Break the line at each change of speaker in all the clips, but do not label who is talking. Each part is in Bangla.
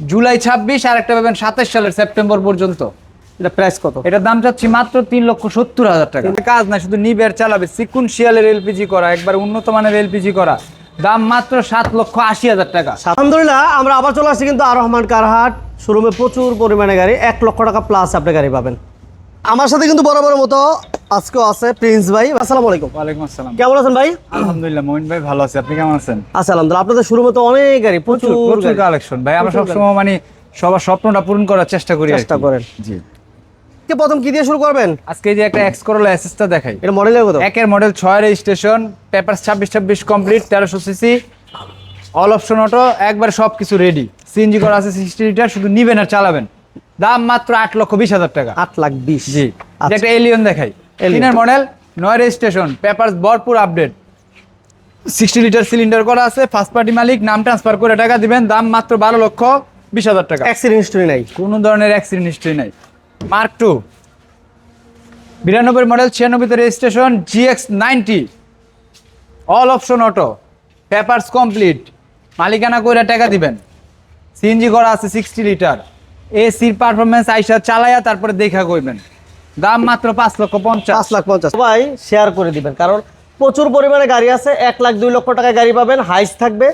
জুলাই ছাব্বিশ আর একটা পাবেন সাতাশ সালের সেপ্টেম্বর পর্যন্ত।
এটা প্রাইস কত?
এটার দাম চাচ্ছি মাত্র তিন লক্ষ সত্তর হাজার টাকা। কাজ না শুধু নিবের চালাবে। সিকুনশিয়ালের এলপিজি করা একবার উন্নত মানের এলপিজি করা। দাম মাত্র সাত লক্ষ আশি হাজার টাকা।
আলহামদুলিল্লাহ আমরা আবার চলে আসছি কিন্তু আর রহমান কারহাট। শোরুমে প্রচুর পরিমাণে গাড়ি এক লক্ষ টাকা প্লাস আপনি গাড়ি পাবেন। আমার সাথে কিন্তু বড় মতো আজকেও আছে প্রিন্স ভাই। আসসালামু আলাইকুম।
ওয়ালাইকুম আসসালাম।
কেমন আছেন ভাই?
আলহামদুলিল্লাহ মোহিন ভাই ভালো আছে। আপনি কেমন আছেন?
আচ্ছা আলহামদুলিল্লাহ আপনাদের শুরু তো অনেক গাড়ি প্রচুর
প্রচুর কালেকশন ভাই আমরা সবসময় মানে সবার স্বপ্নটা পূরণ করার চেষ্টা করি
চেষ্টা করেন।
জি।
আজকে প্রথম কি দিয়ে শুরু করবেন?
আজকে যে একটা এক্স করোলা অ্যাসেসটা দেখাই।
এটা মডেলের কত?
একের মডেল ছয় রেজিস্ট্রেশন পেপার ছাব্বিশ ছাব্বিশ কমপ্লিট তেরোশো সিসি অল অপশন অটো একবার সবকিছু রেডি সিএনজি করা আছে সিক্সটি লিটার শুধু নিবেন আর চালাবেন। দাম মাত্র আট লক্ষ বিশ হাজার টাকা।
আট লাখ বিশ।
জি।
আচ্ছা।
একটা এলিয়ন দেখাই। এলিয়নের মডেল নয় রেজিস্ট্রেশন পেপার ভরপুর আপডেট সিক্সটি লিটার সিলিন্ডার করা আছে ফার্স্ট পার্টি মালিক নাম ট্রান্সফার করে টাকা দিবেন দাম মাত্র বারো লক্ষ বিশ হাজার টাকা।
অ্যাক্সিডেন্ট হিস্ট্রি নাই।
কোনো ধরনের অ্যাক্সিডেন্ট হিস্ট্রি নাই। মার্ক টু বিরানব্বই model ছিয়ানব্বইতে registration GX ninety all option auto papers complete মালিকানা করে টাকা দিবেন। সিএনজি করা আছে সিক্সটি লিটার এসির পারফরমেন্স আইসা চালায়া তারপরে দেখা কইবেন। দাম মাত্র পাঁচ লক্ষ পঞ্চাশ।
পাঁচ লাখ পঞ্চাশ। সবাই শেয়ার করে দিবেন কারণ প্রচুর পরিমাণে গাড়ি আছে এক লাখ দুই লক্ষ টাকায় গাড়ি পাবেন হাইস থাকবে।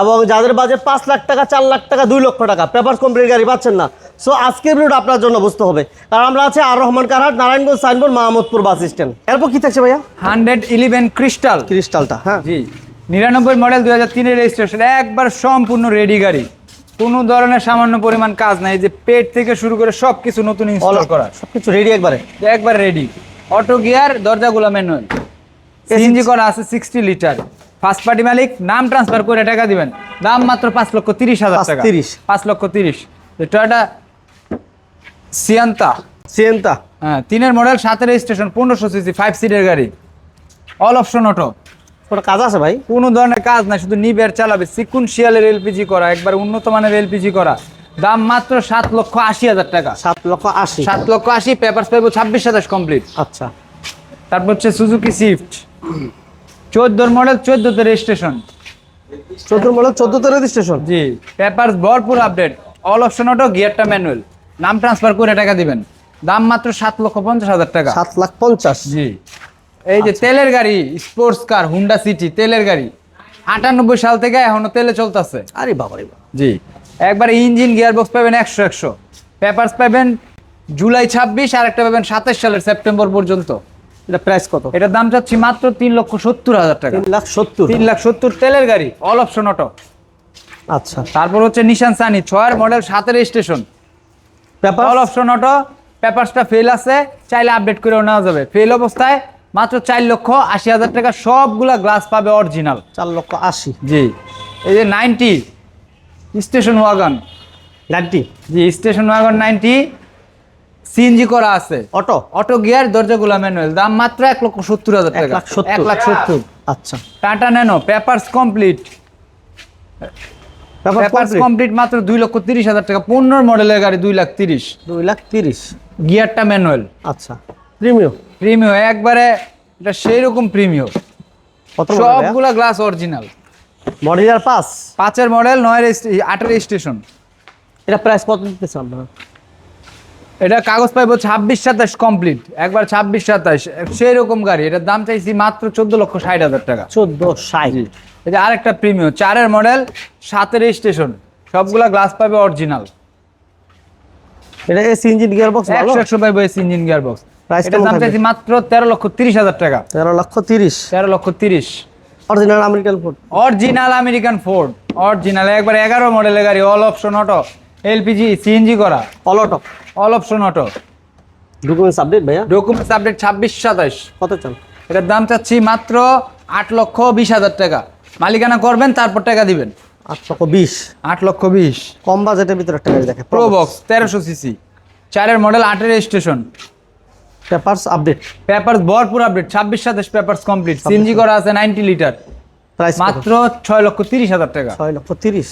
এবং যাদের বাজেট পাঁচ লাখ টাকা চার লাখ টাকা দুই লক্ষ টাকা পেপার কমপ্লিট গাড়ি পাচ্ছেন না। সো আজকের ভিডিওটা আপনার জন্য বুঝতে হবে। কারণ আমরা আছে R Rahman Carhat Narayanganj signboard Mahmudpur bus stand এরপর কি থাকছে ভাইয়া?
Hundred eleven crystal.
ক্রিস্টালটা হ্যাঁ।
জি। নিরানব্বই মডেল দুই হাজার তিনের রেজিস্ট্রেশন একবার সম্পূর্ণ রেডি গাড়ি। কোনো ধরনের সামান্য পরিমাণ কাজ নাই যে পেট থেকে শুরু করে সবকিছু নতুন ইনস্টল করা।
সবকিছু রেডি একবারে?
একবার রেডি অটো গিয়ার দরজাগুলো ম্যানুয়াল সিএনজি করা আছে সিক্সটি লিটার ফার্স্ট পার্টি মালিক নাম ট্রান্সফার করে টাকা দিবেন। দাম মাত্র পাঁচ লক্ষ তিরিশ হাজার টাকা।
তিরিশ।
পাঁচ লক্ষ তিরিশ। টয়টা সিয়ান্তা
সিয়ান্তা
হ্যাঁ তিনের মডেল সাতের স্টেশন পনেরোশো সিসি ফাইভ সিটের গাড়ি। অল অপশন অটো
ওটা কাজ আছে ভাই?
কোনো ধরনের কাজ না শুধু নিবের চালাবে। সিকুনশিয়ালের এলপিজি করা একবার উন্নত মানের এলপিজি করা। দাম মাত্র সাত লক্ষ আশি হাজার টাকা।
সাত লক্ষ আশি।
সাত লক্ষ আশি পেপারস পাইবো ছাব্বিশ সাতাশ কমপ্লিট।
আচ্ছা।
তারপর হচ্ছে সুজুকি সুইফট চোদ্দোর মডেল চোদ্দোতে রেজিস্ট্রেশন।
চোদ্দ মডেল চোদ্দতে রেজিস্ট্রেশন?
জি পেপারস ভরপুর আপডেট। অল অপশন অটো গিয়ারটা ম্যানুয়াল। নাম ট্রান্সফার করে টাকা দিবেন। দাম মাত্র সাত লক্ষ পঞ্চাশ হাজার টাকা।
সাত লাখ পঞ্চাশ।
জি। এই যে তেলের গাড়ি স্পোর্টস কার হুন্ডা সিটি তেলের গাড়ি। আটানব্বই সাল থেকে এখনও তেলে চলতেছে।
আরে বাবা রে
জি। একবার ইঞ্জিন গিয়ার বক্স পাবেন একশো একশো। পেপারস পাবেন জুলাই ছাব্বিশ আর একটা পাবেন সাতাশ সালের সেপ্টেম্বর পর্যন্ত।
এটা প্রাইস কত?
এটার দাম চাচ্ছি মাত্র তিন লক্ষ সত্তর হাজার টাকা।
তিন লাখ সত্তর।
তিন লাখ সত্তর তেলের গাড়ি অল অপশন অটো
আচ্ছা।
তারপর হচ্ছে নিশান সানি ছয়ের মডেল সাতের station
paper
all option auto পেপারসটা ফেল আছে চাইলে আপডেট করেও নেওয়া যাবে। ফেল অবস্থায় মাত্র চার লক্ষ আশি হাজার টাকা সবগুলা গ্লাস পাবে অরিজিনাল
চার লক্ষ আশি।
জি। এই যে নাইনটি স্টেশন ওয়াগন
নাইনটি?
জি স্টেশন ওয়াগন নাইনটি সিএনজি করা আছে।
অটো?
অটো গিয়ার দরজাগুলা ম্যানুয়াল দাম মাত্র এক লক্ষ সত্তর হাজার টাকা। এক লাখ সত্তর।
আচ্ছা।
Tata Nano papers complete
paper
papers complete মাত্র দুই লক্ষ তিরিশ হাজার টাকা। পনেরো মডেলের গাড়ি দুই লাখ তিরিশ।
দুই লাখ তিরিশ।
গিয়ারটা ম্যানুয়াল
আচ্ছা। প্রিমিয়াম
প্রিমিও একবারে এটা সেই রকম প্রিমিও।
কত
সবগুলা গ্লাস অরিজিনাল
মডিলার পাস
পাঁচের মডেল নয় আটের স্টেশন
এটা প্রাইস কত দিতেছে আপনারা?
এটা কাগজ পাইবো ছাব্বিশ সাতাশ কমপ্লিট একবার ছাব্বিশ সাতাশ সেই রকম গাড়ি। এটার দাম চাইছি মাত্র চোদ্দ লক্ষ ষাট হাজার টাকা।
চোদ্দ ষাট।
যে আরেকটা প্রিমিয়াম চারের মডেল সাতের স্টেশন সবগুলা গ্লাস পাবে অরিজিনাল
এটা এসি ইঞ্জিন গিয়ার বক্স
একশো একশো পাইবো এসি ইঞ্জিন গিয়ার বক্স এটার দাম চাইছি মাত্র তেরো লক্ষ তিরিশ হাজার টাকা।
তেরো লক্ষ তিরিশ।
তেরো লক্ষ তিরিশ।
Original American Ford
original American Ford original একবার এগারো মডেলের গাড়ি all option auto LPG CNG করা।
অলটক
all option auto
documents update ভাইয়া?
ডকুমেন্টস আপডেট ছাব্বিশ সাতাশ
কত চান?
এটার দাম চাচ্ছি মাত্র আট লক্ষ বিশ হাজার টাকা। মালিকানা করবেন তারপর টাকা দিবেন।
আট লক্ষ বিশ।
আট লক্ষ বিশ।
কম বাজেটের ভিতরে একটা গাড়ি দেখে।
প্রো বক্স তেরোশো সিসি চারের মডেল আটের স্টেশন
পেপারস আপডেট
পেপারস ভরপুর আপডেট ছাব্বিশ সাতাশ পেপারস কমপ্লিট সিএনজি করা আছে নাইনটি লিটার
প্রাইস
মাত্র ছয় লক্ষ তিরিশ হাজার টাকা।
ছয় লক্ষ তিরিশ।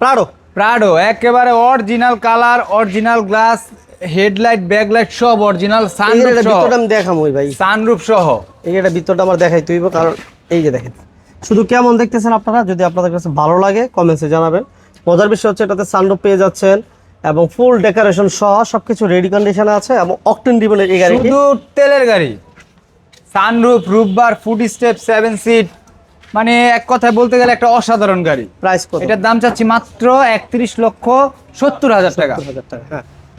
প্রাড়ো
প্রাডো একেবারে original colour original glass headlight backlight সব অরিজিনাল সানরুফ সহ।
ভিতরটা আমি দেখাম ওই ভাই।
সানরুফ সহ।
এই গাড়িটার ভিতরটা আমার দেখাই তুইব কারণ এই যে দেখেন। শুধু কেমন দেখতেছেন আপনারা? যদি আপনাদের কাছে ভালো লাগে কমেন্টসে জানাবেন। মজার বিষয় হচ্ছে এটাতে সানরুফ পেয়ে যাচ্ছেন। এবং ফুল ডেকোরেশন সহ সবকিছু রেডি কন্ডিশনে আছে এবং অকটেন ডিবনের এই গাড়ি
শুধু তেলের গাড়ি। Sunroof roof bar foot step seven seat মানে এক কথায় বলতে গেলে একটা অসাধারণ গাড়ি।
প্রাইস কত?
এটার দাম চাচ্ছি মাত্র একত্রিশ লক্ষ সত্তর হাজার টাকা।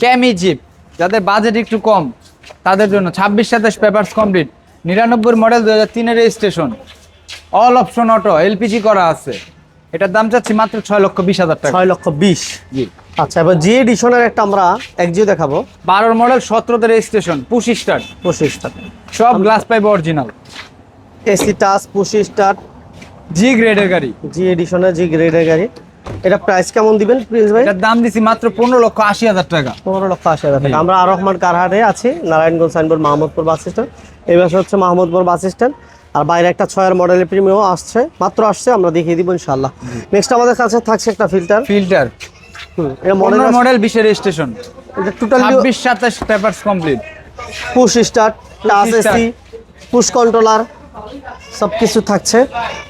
ক্যামি জিপ যাদের বাজেট একটু কম তাদের জন্য ছাব্বিশ সাতাশ পেপারস কমপ্লিট নিরানব্বই মডেল দু হাজার তিনের registration all option auto LPG করা আছে। এটার দাম চাচ্ছি মাত্র ছয় লক্ষ বিশ হাজার টাকা।
ছয় লক্ষ বিশ।
জি।
আচ্ছা এবার জি এডিশনের একটা আমরা এক একজিও দেখাবো।
বারোর মডেল সতেরোতে রেজিস্ট্রেশন পুশ স্টার্ট
পঁচিশ স্টার
সব glass pipe original
AC touch পঁচিশ স্টার
জি গ্রেডের গাড়ি।
জি এডিশনের জি গ্রেডের গাড়ি। এটা প্রাইস কেমন দিবেন প্রিন্স ভাই?
এটার দাম দিছি মাত্র পনেরো লক্ষ আশি হাজার টাকা।
পনেরো লক্ষ আশি হাজার টাকা। আমরা আর রহমান কারহাটে আছি Narayanganj signboard Mahmudpur bus stand. এই পাশে হচ্ছে মাহমুদপুর বাস স্ট্যান্ড। আর বাইরে একটা ছয়ের মডেলের প্রিমিয়াম আসছে মাত্র আসছে আমরা দেখিয়ে দিব ইনশাল্লাহ নেক্সট আমাদের কাছে থাকছে একটা ফিল্টার
ফিল্টার
এটা মডেল
মডেল বিশের স্টেশন
এটা total
26 27 papers complete
push start touch. AC push controller সব কিছু থাকছে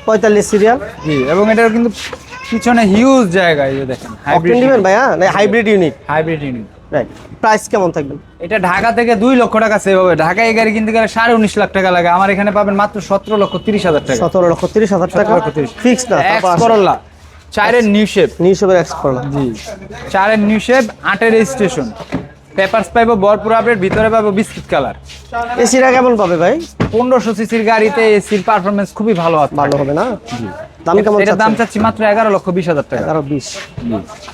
পঁয়তাল্লিশ সিরিয়াল
জি এবং এটার কিন্তু পিছনে হিউজ জায়গা এই যে দেখেন
অপটেন দিবেন ভাইয়া? না hybrid unit
hybrid unit
right price কেমন থাকবে?
এটা ঢাকা থেকে দুই লক্ষ টাকা সেভ হবে। ঢাকায় এই গাড়ি কিনতে গেলে সাড়ে উনিশ লাখ টাকা লাগে। আমার এখানে পাবেন মাত্র সতেরো লক্ষ তিরিশ হাজার টাকা।
সতেরো লক্ষ তিরিশ হাজার টাকা?
17 লক্ষ 30
ফিক্স না
এক্স করল্লা চারের নিউ শেপ
নিউশোভের এক্স করলাম
জি। চারের নিউ শেপ আটের রেজিস্ট্রেশন পেপারস পাইবো ভরপুর আপডেট ভিতরে পাবো বিস্কিট কালার
এসিটা কেমন পাবে ভাই?
পনেরোশো সিসির গাড়িতে এসির পারফরমেন্স খুবই ভালো আছে।
ভালো হবে না? দাম কেমন
এটার দাম চাচ্ছি মাত্র এগারো লক্ষ বিশ হাজার টাকা।
এগারো বিশ।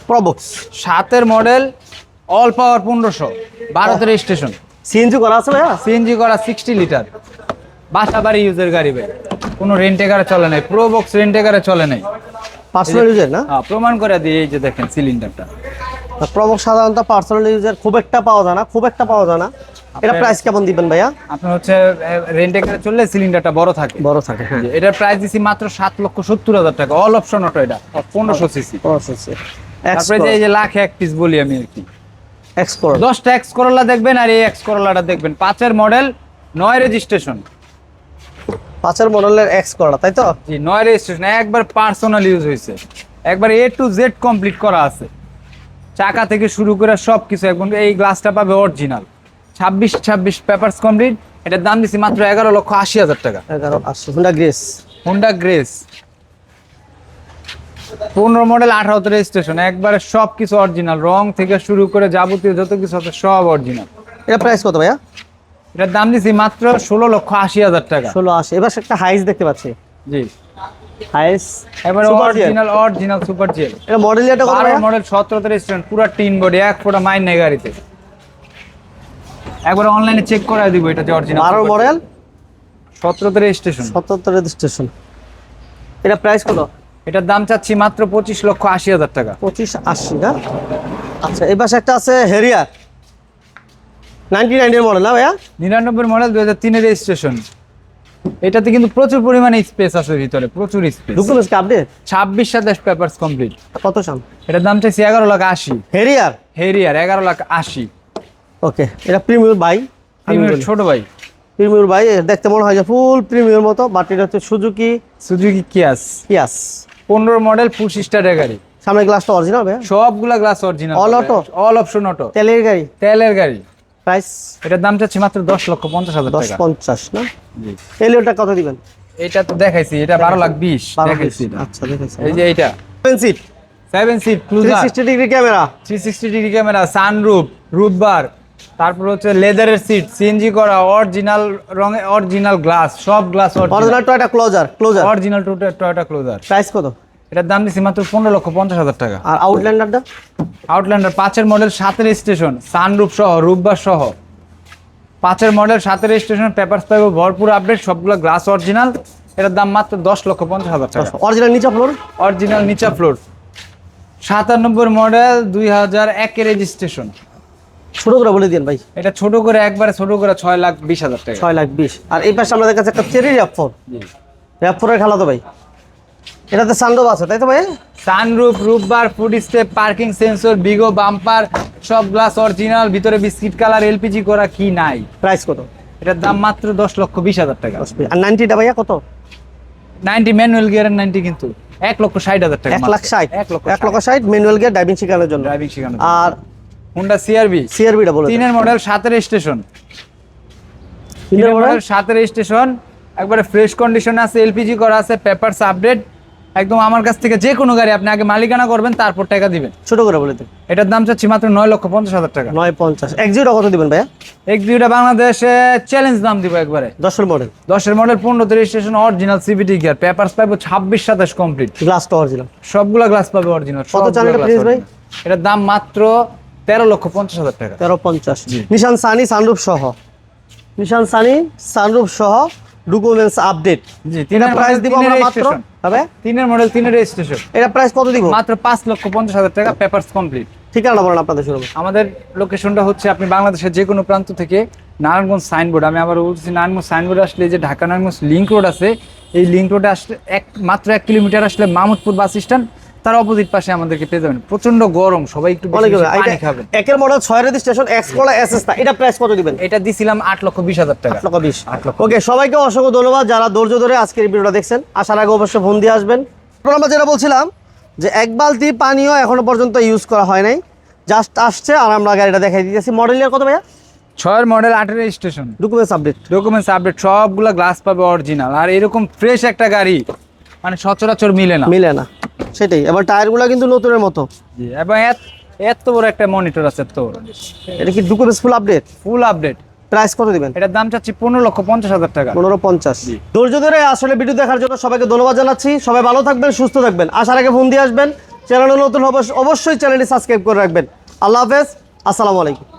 প্রবক্স
সাতের মডেল অল পাওয়ার পনেরোশো। বারোতে রেজিস্ট্রেশন
সিএনজি করা আছে ভাইয়া?
সিএনজি করা সিক্সটি লিটার বাসা বাড়ি ইউজের গাড়ি ভাই। কোনো রেন্টেকারে চলে নাই। প্রো বক্স রেন্টেকারে চলে নাই।
পার্সোনাল ইউজার না?
হ্যাঁ, প্রমাণ করে দিয়ে এই যে দেখেন সিলিন্ডারটা
প্রবক্স সাধারণত পার্সোনাল ইউজার খুব একটা পাওয়া যায় না খুব একটা পাওয়া যায় না। এটা প্রাইস কেমন দিবেন ভাইয়া?
আপনার হচ্ছে রেন্টেকারে চললে সিলিন্ডারটা বড় থাকে।
বড় থাকে হ্যাঁ।
এটার প্রাইস দিছি মাত্র সাত লক্ষ সত্তর হাজার টাকা। অল অপশন অটো এটা পনেরোশো সিসি তারপরে যে এই যে লাখ এক পিস বলি আমি আর কি।
এক্স করো
দশটা এক্স করোলা দেখবেন আর এই এক্স করোলাটা দেখবেন। পাঁচের মডেল নয় রেজিস্ট্রেশন
পাঁচের মডেলের এক্স করা তাই তো?
জি নয় রেজিস্ট্রেশন একবার পার্সোনাল ইউজ হয়েছে। একবার এ টু জেড কমপ্লিট করা আছে। চাকা থেকে শুরু করে সব কিছু একদম এই গ্লাসটা পাবে অরিজিনাল ছাব্বিশ ছাব্বিশ পেপারস কমপ্লিট এটার দাম দিছি মাত্র এগারো লক্ষ আশি হাজার টাকা।
এগারো আশি হুন্ডা গ্রেস
হোন্ডা গ্রেস পনেরো মডেল আঠারোতে রেজিস্ট্রেশন একবারে সব কিছু অরিজিনাল রং থেকে শুরু করে যাবতীয় যত কিছু আছে সব অরিজিনাল
এটা প্রাইস কত ভাইয়া?
এটার দাম দিছি মাত্র ষোলো লক্ষ আশি হাজার টাকা।
ষোলো আশি। এবার একটা হাইস দেখতে পাচ্ছি।
জি।
হাইস
এবারে অরিজিনাল অরিজিনাল সুপার জেল
এটা মডেল এটা কত
মডেল পুরো টিন বডি এক ফোটা মাইন নেই গাড়িতে। একবার অনলাইনে চেক দিব এটা যে অরিজিনাল
মডেল
রেজিস্ট্রেশন
রেজিস্ট্রেশন এটা প্রাইস কত?
এটার দাম চাচ্ছি মাত্র পঁচিশ লক্ষ আশি হাজার টাকা।
পঁচিশ আশি না? আচ্ছা এই পাশে একটা আছে হেরিয়ার নাইনটি নাইনের মডেল না ভাইয়া?
নিরানব্বই মডেল দুই হাজার তিনের রেজিস্ট্রেশন এটাতে কিন্তু প্রচুর পরিমাণে স্পেস আছে ভিতরে প্রচুর স্পেস
ডকুমেন্টস কি আপডেট
ছাব্বিশ সাতাশ পেপারস কমপ্লিট
কত সাম
এটার দাম চাইছি এগারো লাখ আশি।
হেরিয়ার
হেরিয়ার এগারো লাখ আশি।
ওকে এটা প্রিমিয়ার বাই
প্রিমিয়ার ছোট ভাই।
প্রিমিয়ার বাই দেখতে মনে হয় যে ফুল প্রিমিয়ার মতো বাট এটা হচ্ছে সুজুকি
সুজুকি কিয়াস
পিয়াস
পনেরো মডেল পুশ স্টারের গাড়ি
সামনে গ্লাসটা অরিজিনাল ভাইয়া
সবগুলা glass original
All auto?
All option auto
তেলের গাড়ি?
তেলের গাড়ি।
প্রাইস
এটার দাম চাচ্ছি মাত্র দশ লক্ষ পঞ্চাশ হাজার
দশ পঞ্চাশ না? এলিওটা কত দিবেন?
এটা তো দেখাইছি এটা বারো লাখ বিশ। দেখাইছি
আচ্ছা
এই যে এইটা।
Seat
seven seat
three
cruiser
sixty degree camera
three sixty degree camera sunroof roof bar তারপর হচ্ছে লেদারের সিট সিএনজি করা অরিজিনাল রঙে অরিজিনাল গ্লাস সব glass
original Toyota cruiser cruiser
original Toyota cruiser
price কত?
এটার দাম দিচ্ছি মাত্র পনেরো লক্ষ পঞ্চাশ হাজার টাকা।
আর আউটল্যান্ডারটা
আউটল্যান্ডার পাঁচের মডেল সাতের স্টেশন সানরুফ সহ রুফবার সহ। পাঁচের মডেল সাতের স্টেশন পেপার পাইব ভরপুর আপডেট সবগুলো গ্লাস অরিজিনাল এটার দাম মাত্র দশ লক্ষ পঞ্চাশ হাজার টাকা।
অরিজিনাল নিচা ফ্লোর
অরিজিনাল নিচা ফ্লোর সাতানব্বই মডেল দুই হাজার একের রেজিস্ট্রেশন
ছোট করে বলে দিন ভাই।
এটা ছোট করে একবারে ছোট করে ছয় লাখ বিশ হাজার টাকা।
ছয় লাখ বিশ। আর এই পাশে আমাদের কাছে একটা চেরি র্যাপ ফোর র্যাপ ফোরের খেলা তো ভাই। এটাতে সানডোভ আছে তাই তো ভাই?
Sunroof roof bar foot step parking sensor বিগো bumper সব গ্লাস অরিজিনাল ভিতরে বিস্কিট কালার এলপিজি করা কি নাই?
প্রাইস কত?
এটার দাম মাত্র দশ লক্ষ বিশ হাজার টাকা।
আর নাইনটিটা ভাইয়া কত?
নাইনটি ম্যানুয়াল গিয়ারের নাইনটি কিন্তু। এক লক্ষ ষাট হাজার টাকা
এক লাখ ষাট।
এক লক্ষ
এক লক্ষ ষাট। ম্যানুয়াল গিয়ার ড্রাইভিং শেখানোর জন্য।
ড্রাইভিং শেখানো
আর
হুন্ডা সিআরবি
সিআরবিটা বলে।
তিনের মডেল সাতের স্টেশন
তিনের?
মডেল সাতের স্টেশন একবারে ফ্রেশ কন্ডিশন আছে এলপিজি করা আছে পেপারস আপডেট একদম আমার কাছ থেকে যে কোনো গাড়ি আপনি আগে মালিকানা করবেন তারপর টাকা দিবেন।
ছোট করে বলে দেন
এটার দাম চাচ্ছি মাত্র নয় লক্ষ পঞ্চাশ হাজার টাকা।
নয় পঞ্চাশ। এক জিরো কত দিবেন ভাইয়া?
এক দুইটা বাংলাদেশে চ্যালেঞ্জ দাম দিব একবারে।
দশের মডেল
দশের মডেল পনেরো registration original CBT gear papers পাইবো ছাব্বিশ সাতাশ কমপ্লিট
গ্লাসটা অরিজিনাল
সবগুলা গ্লাস পাবে অরিজিনাল
কত চালের price ভাই?
এটার দাম মাত্র তেরো লক্ষ পঞ্চাশ হাজার টাকা।
তেরো পঞ্চাশ। নিশান সানি সানরুফ সহ। নিশান সানি সানরুফ সহ ডকুমেন্টস আপডেট
জি তিনের
প্রাইস দিব আমরা মাত্র। হবে?
তিনের মডেল তিনের রেজিস্ট্রেশন
এটা প্রাইস কত দিব?
মাত্র পাঁচ লক্ষ পঞ্চাশ হাজার টাকা পেপারস কমপ্লিট
ঠিকানা বলেন আপনাদের শুরু
আমাদের লোকেশনটা হচ্ছে আপনি বাংলাদেশের যে কোনো প্রান্ত থেকে নারায়ণগঞ্জ সাইনবোর্ড আমি আবার বলছি নারায়ণগঞ্জ সাইনবোর্ড আসলে যে ঢাকা নারায়ণগঞ্জ লিঙ্ক রোড আছে এই লিঙ্ক রোডে আসলে এক মাত্র এক কিলোমিটার আসলে মাহমুদপুর বাস স্ট্যান্ড তার অপোজিট পাশে আমাদেরকে পেয়ে যাবেন। প্রচণ্ড গরম সবাই একটু পানি খাবেন।
একের মডেল ছয় রেজিস্ট্রেশন এক্স কোলা এসএস এটা প্রাইস কত দিবেন?
এটা দিছিলাম আট লক্ষ বিশ হাজার টাকা।
আট লক্ষ বিশ।
আট লক্ষ
ওকে সবাইকে অসংখ্য ধন্যবাদ যারা ধৈর্য ধরে আজকের ভিডিওটা দেখছেন। আসার আগে অবশ্যই ফোন দিয়ে আসবেন। আমরা যেটা বলছিলাম যে এক বালতি পানিও এখনও পর্যন্ত ইউজ করা হয় নাই। জাস্ট আসছে আর আমরা গাড়িটা দেখাই দিতেছি। মডেল ইয়ার কত ভাইয়া?
ছয়ের মডেল আটের registration
documents update
documents update সবগুলা গ্লাস পাবে অরিজিনাল আর এরকম ফ্রেশ একটা গাড়ি মানে সচরাচর মিলে না।
মিলে না। সেটাই। এবার টায়ারগুলো কিন্তু নতুনের মতো।
এবং এত বড় একটা মনিটর আছে এত বড়
এটা কি documents full update
full update
price কত দিবেন?
এটার দাম চাচ্ছি পনেরো লক্ষ পঞ্চাশ হাজার টাকা।
পনেরো পঞ্চাশ। ধৈর্য ধরে আসলে ভিডিও দেখার জন্য সবাইকে ধন্যবাদ জানাচ্ছি। সবাই ভালো থাকবেন সুস্থ থাকবেন। আসার আগে ফোন দিয়ে আসবেন। চ্যানেলে নতুন অবশ্যই চ্যানেলটি সাবস্ক্রাইব করে রাখবেন। আল্লাহ হাফেজ আসসালামু আলাইকুম।